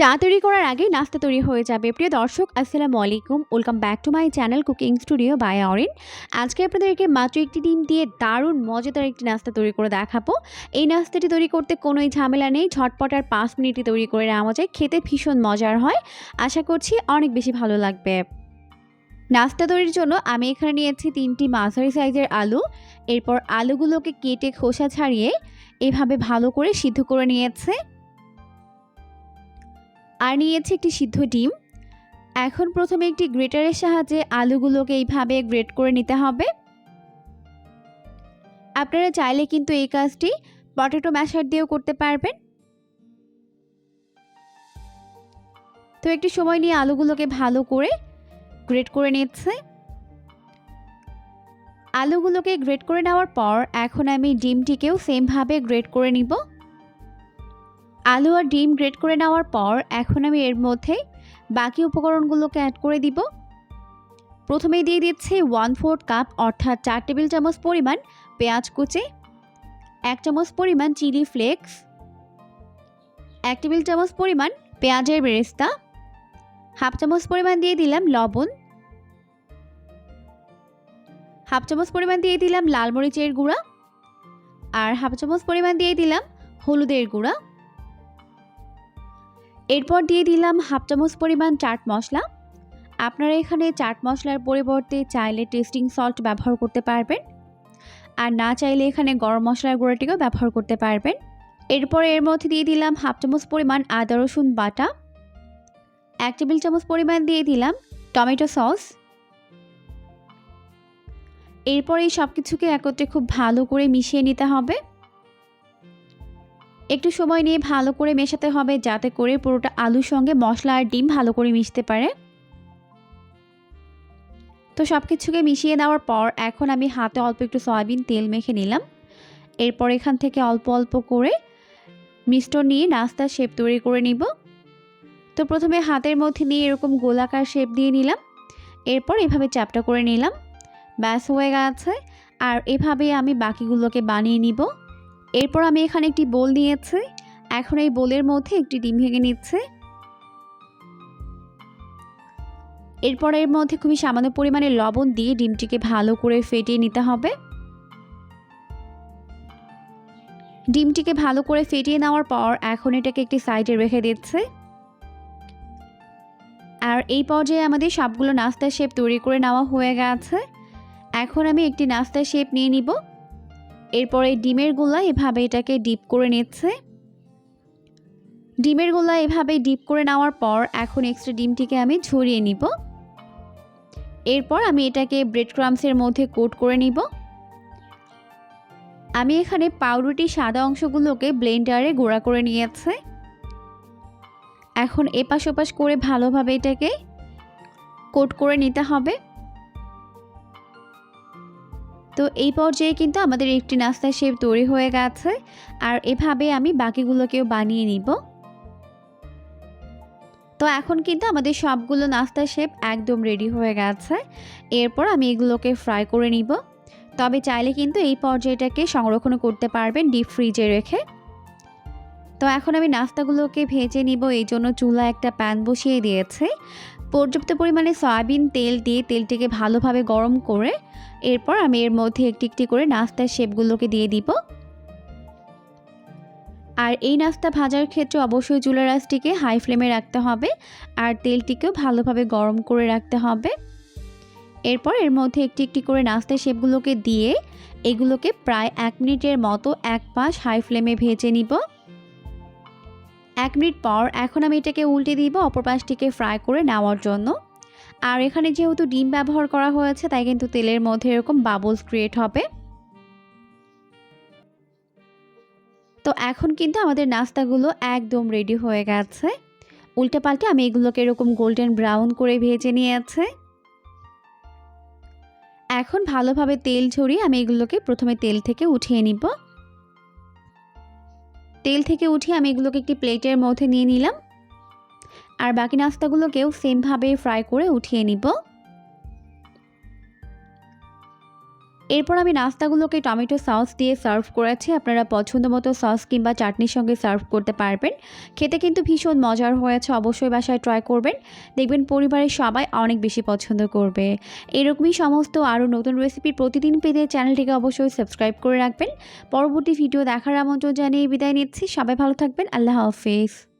চা তৈরি করার আগে নাস্তা তৈরি হয়ে যাবে। প্রিয় দর্শক, আসসালামু আলাইকুম। Welcome back to my channel cooking studio by Orin আজকে আপনাদেরকে মাত্র একটি ডিম দিয়ে দারুণ, মজাদার একটি নাস্তা তৈরি করে দেখাবো। এই নাস্তাটি তৈরি করতে কোনোই ঝামেলা নেই। ঝটপট আর পাঁচ মিনিটে তৈরি করে নেওয়া যায়। খেতে ভীষণ মজার হয়। আশা করছি অনেক বেশি ভালো লাগবে। নাস্তা তৈরির জন্য আমি এখানে নিয়েছি তিনটি মাঝারি সাইজের আলু। এরপর আলুগুলোকে কেটে খোসা ছাড়িয়ে এভাবে ভালো করে সিদ্ধ করে নিয়েছে। আর নিয়েছি একটি সিদ্ধ ডিম। এখন প্রথমে একটি গ্রেটারের সাহায্যে আলুগুলোকে এইভাবে গ্রেট করে নিতে হবে। আপনারা চাইলে কিন্তু এই কাজটি পটেটো ম্যাশার দিয়েও করতে পারবেন। তো একটু সময় নিয়ে আলুগুলোকে ভালো করে গ্রেট করে নিচ্ছে। আলুগুলোকে গ্রেট করে নেওয়ার পর এখন আমি ডিমটিকেও সেমভাবে গ্রেট করে নিব। আলু আর ডিম গ্রেট করে নেওয়ার পর এখন আমি এর মধ্যে বাকি উপকরণগুলোকে অ্যাড করে দিব। প্রথমেই দিয়ে দিচ্ছি ওয়ান ফোর্থ কাপ অর্থাৎ চার টেবিল চামচ পরিমাণ পেঁয়াজ কুচি, এক চামচ পরিমাণ চিলি ফ্লেক্স এক টেবিল চামচ পরিমাণ পেঁয়াজের বেরেস্তা, হাফ চামচ পরিমাণ দিয়ে দিলাম লবণ, হাফ চামচ পরিমাণ দিয়ে দিলাম লাল মরিচের গুঁড়া, আর হাফ চামচ পরিমাণ দিয়ে দিলাম হলুদের গুঁড়া। এরপর দিয়ে দিলাম হাফ চামচ পরিমাণ চাট মশলা। আপনারা এখানে চাট মশলার পরিবর্তে চাইলে টেস্টিং সল্ট ব্যবহার করতে পারবেন। আর না চাইলে এখানে গরম মশলার গুঁড়োটিকেও ব্যবহার করতে পারবেন। এরপর এর মধ্যে দিয়ে দিলাম হাফ চামচ পরিমাণ আদা, রসুন বাটা। এক টেবিল চামচ পরিমাণ দিয়ে দিলাম টমেটো সস। এরপর এই সব কিছুকে একত্রে খুব ভালো করে মিশিয়ে নিতে হবে। একটু সময় নিয়ে ভালো করে মেশাতে হবে, যাতে করে পুরোটা আলুর সঙ্গে মশলা আর ডিম ভালো করে মিশতে পারে। তো সব কিছুকে মিশিয়ে নেওয়ার পর এখন আমি হাতে অল্প একটু সয়াবিন তেল মেখে নিলাম। এরপর এখান থেকে অল্প অল্প করে মিষ্টন নিয়ে নাস্তার শেপ তৈরি করে নিব। তো প্রথমে হাতের মধ্যে নিয়ে এরকম গোলাকার শেপ দিয়ে নিলাম। এরপর এভাবে চাপটা করে নিলাম। ব্যাস হয়ে গেছে। আর এভাবে আমি বাকিগুলোকে বানিয়ে নিব। এরপর আমি এখানে একটি বোল নিয়েছি। এখন এই বোলের মধ্যে একটি ডিম ভেঙে নিচ্ছে। এরপর এর মধ্যে খুবই সামান্য পরিমাণে লবণ দিয়ে ডিমটিকে ভালো করে ফেটিয়ে নিতে হবে। ডিমটিকে ভালো করে ফেটিয়ে নেওয়ার পর এখন এটাকে একটি সাইডে রেখে দিচ্ছে। আর এই পর্যায়ে আমাদের সবগুলো নাস্তার শেপ তৈরি করে নেওয়া হয়ে গেছে। এখন আমি একটি নাস্তার শেপ নিয়ে নিব। এরপরে ডিমের গোলা এভাবে এটাকে ডিপ করে নিচ্ছে। ডিমের গোলা এভাবে ডিপ করে নেওয়ার পর এখন এক্সট্রা ডিমটিকে আমি ঝরিয়ে নিব। এরপর আমি এটাকে ব্রেড ক্রামসের মধ্যে কোট করে নিব। আমি এখানে পাউরুটি সাদা অংশগুলোকে ব্লেন্ডারে গোড়া করে নিয়েছে। এখন এপাশ ওপাশ করে ভালোভাবে এটাকে কোট করে নিতে হবে। তো এই পর্যায়ে কিন্তু আমাদের একটি নাস্তার শেপ তৈরি হয়ে গেছে। আর এভাবে আমি বাকিগুলোকেও বানিয়ে নিব। তো এখন কিন্তু আমাদের সবগুলো নাস্তার শেপ একদম রেডি হয়ে গেছে। এরপর আমি এগুলোকে ফ্রাই করে নিব। তবে চাইলে কিন্তু এই পর্যায়টাকে সংরক্ষণ করতে পারবেন ডিপ ফ্রিজে রেখে। তো এখন আমি নাস্তাগুলোকে ভেজে নিব, এই জন্য চুলা একটা প্যান বসিয়ে দিয়েছে। পর্যাপ্ত পরিমাণে সয়াবিন তেল দিয়ে তেলটিকে ভালোভাবে গরম করে এরপর আমি এর মধ্যে একটি একটি করে নাস্তার শেপগুলোকে দিয়ে দিব। আর এই নাস্তা ভাজার ক্ষেত্রে অবশ্যই চুলা রাসটিকে হাই ফ্লেমে রাখতে হবে আর তেলটিকেও ভালোভাবে গরম করে রাখতে হবে। এরপর এর মধ্যে একটি একটি করে নাস্তার শেপগুলোকে দিয়ে এগুলোকে প্রায় এক মিনিটের মতো এক পাশ হাই ফ্লেমে ভেজে নিব। এক মিনিট পর এখন আমি এটাকে উল্টে দিব, অপর পাশটিকে ফ্রাই করে নেওয়ার জন্য। আর এখানে যেহেতু ডিম ব্যবহার করা হয়েছে, তাই কিন্তু তেলের মধ্যে এরকম বাবলস ক্রিয়েট হবে। তো এখন কিন্তু আমাদের নাস্তাগুলো একদম রেডি হয়ে গেছে। উল্টে পাল্টে আমি এগুলোকে এরকম গোল্ডেন ব্রাউন করে ভেজে নিয়েছে। এখন ভালোভাবে তেল ঝরিয়ে আমি এগুলোকে প্রথমে তেল থেকে উঠিয়ে নিব। তেল থেকে উঠিয়ে আমি এগুলোকে একটি প্লেটের মধ্যে নিয়ে নিলাম। আর বাকি নাস্তাগুলোকেও সেমভাবে ফ্রাই করে উঠিয়ে নিব। এরপর আমি নাস্তাগুলোকে টমেটো সস দিয়ে সার্ভ করেছি। আপনারা পছন্দ মতো সস কিংবা চাটনির সঙ্গে সার্ভ করতে পারবেন। খেতে কিন্তু ভীষণ মজার হয়েছে, অবশ্যই বাসায় ট্রাই করবেন। দেখবেন পরিবারের সবাই অনেক বেশি পছন্দ করবে। এরকমই সমস্ত আরও নতুন রেসিপি প্রতিদিন পেতে চ্যানেলটিকে অবশ্যই সাবস্ক্রাইব করে রাখবেন। পরবর্তী ভিডিও দেখার আমন্ত্রণ জানিয়ে বিদায় নিচ্ছি। সবাই ভালো থাকবেন। আল্লাহ হাফিজ।